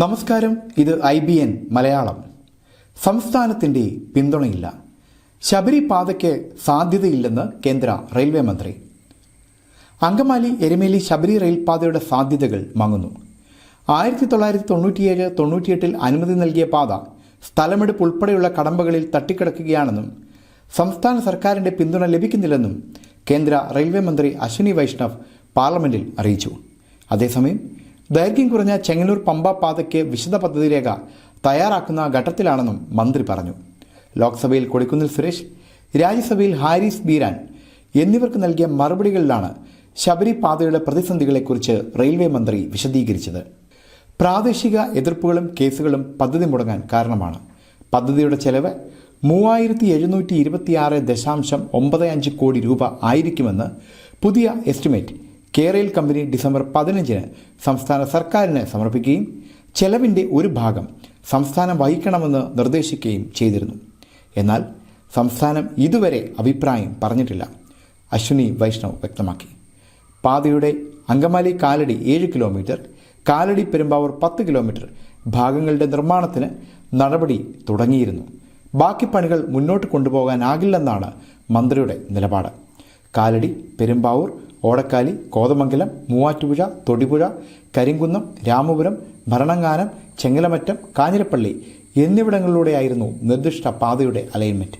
നമസ്കാരം ഇത് I B N Malayalam. സംസ്ഥാനത്തിന്റെ പിന്തുണയില്ല. ശബരി പാതയ്ക്ക് സാധ്യതയില്ലെന്ന് കേന്ദ്ര റെയിൽവേ മന്ത്രി. അങ്കമാലി എരുമേലി ശബരി റെയിൽപാതയുടെ സാധ്യതകൾ മങ്ങുന്നു. ആയിരത്തി തൊള്ളായിരത്തി തൊണ്ണൂറ്റിയേഴ് തൊണ്ണൂറ്റിയെട്ടിൽ അനുമതി നൽകിയ പാത സ്ഥലമെടുപ്പ് ഉൾപ്പെടെയുള്ള കടമ്പകളിൽ തട്ടിക്കിടക്കുകയാണെന്നും സംസ്ഥാന സർക്കാരിന്റെ പിന്തുണ ലഭിക്കുന്നില്ലെന്നും കേന്ദ്ര റെയിൽവേ മന്ത്രി അശ്വിനി വൈഷ്ണവ് പാർലമെന്റിൽ അറിയിച്ചു. അതേസമയം ദൈർഘ്യം കുറഞ്ഞ ചെങ്ങന്നൂർ പമ്പ പാതയ്ക്ക് വിശദ പദ്ധതി രേഖ തയ്യാറാക്കുന്ന ഘട്ടത്തിലാണെന്നും മന്ത്രി പറഞ്ഞു. ലോക്സഭയിൽ കൊടിക്കുന്നിൽ സുരേഷ് രാജ്യസഭയിൽ ഹാരിസ് ബീരാൻ എന്നിവർക്ക് നൽകിയ മറുപടികളിലാണ് ശബരി പാതയുടെ പ്രതിസന്ധികളെക്കുറിച്ച് റെയിൽവേ മന്ത്രി വിശദീകരിച്ചത്. പ്രാദേശിക എതിർപ്പുകളും കേസുകളും പദ്ധതി മുടങ്ങാൻ കാരണമാണ്. പദ്ധതിയുടെ ചെലവ് മൂവായിരത്തി എഴുന്നൂറ്റി ഇരുപത്തിയാറ് ദശാംശം ഒമ്പത് അഞ്ച് കോടി രൂപ ആയിരിക്കുമെന്ന് പുതിയ എസ്റ്റിമേറ്റ് കേരയിൽ കമ്പനി ഡിസംബർ പതിനഞ്ചിന് സംസ്ഥാന സർക്കാരിന് സമർപ്പിക്കുകയും ചെലവിന്റെ ഒരു ഭാഗം സംസ്ഥാനം വഹിക്കണമെന്ന് നിർദ്ദേശിക്കുകയും ചെയ്തിരുന്നു. എന്നാൽ സംസ്ഥാനം ഇതുവരെ അഭിപ്രായം പറഞ്ഞിട്ടില്ല. അശ്വിനി വൈഷ്ണവ് വ്യക്തമാക്കി. പാതയുടെ അങ്കമാലി കാലടി ഏഴ് കിലോമീറ്റർ കാലടി പെരുമ്പാവൂർ പത്ത് കിലോമീറ്റർ ഭാഗങ്ങളുടെ നിർമ്മാണത്തിന് നടപടി തുടങ്ങിയിരുന്നു. ബാക്കി പണികൾ മുന്നോട്ട് കൊണ്ടുപോകാനാകില്ലെന്നാണ് മന്ത്രിയുടെ നിലപാട്. കാലടി പെരുമ്പാവൂർ ഓടക്കാലി കോതമംഗലം മൂവാറ്റുപുഴ തൊടിപുഴ കരിങ്കുന്നം രാമപുരം ഭരണങ്ങാനം ചെങ്ങലമറ്റം കാഞ്ഞിരപ്പള്ളി എന്നിവിടങ്ങളിലൂടെയായിരുന്നു നിർദ്ദിഷ്ട പാതയുടെ അലൈൻമെന്റ്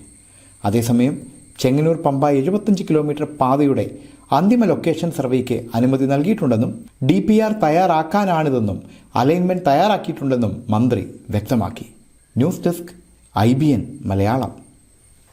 അതേസമയം ചെങ്ങന്നൂർ പമ്പ എഴുപത്തഞ്ച് കിലോമീറ്റർ പാതയുടെ അന്തിമ ലൊക്കേഷൻ സർവേക്ക് അനുമതി നൽകിയിട്ടുണ്ടെന്നും ഡി പി ആർ തയ്യാറാക്കാനാണിതെന്നും അലൈൻമെന്റ് തയ്യാറാക്കിയിട്ടുണ്ടെന്നും മന്ത്രി വ്യക്തമാക്കി. News desk I B N Malayalam.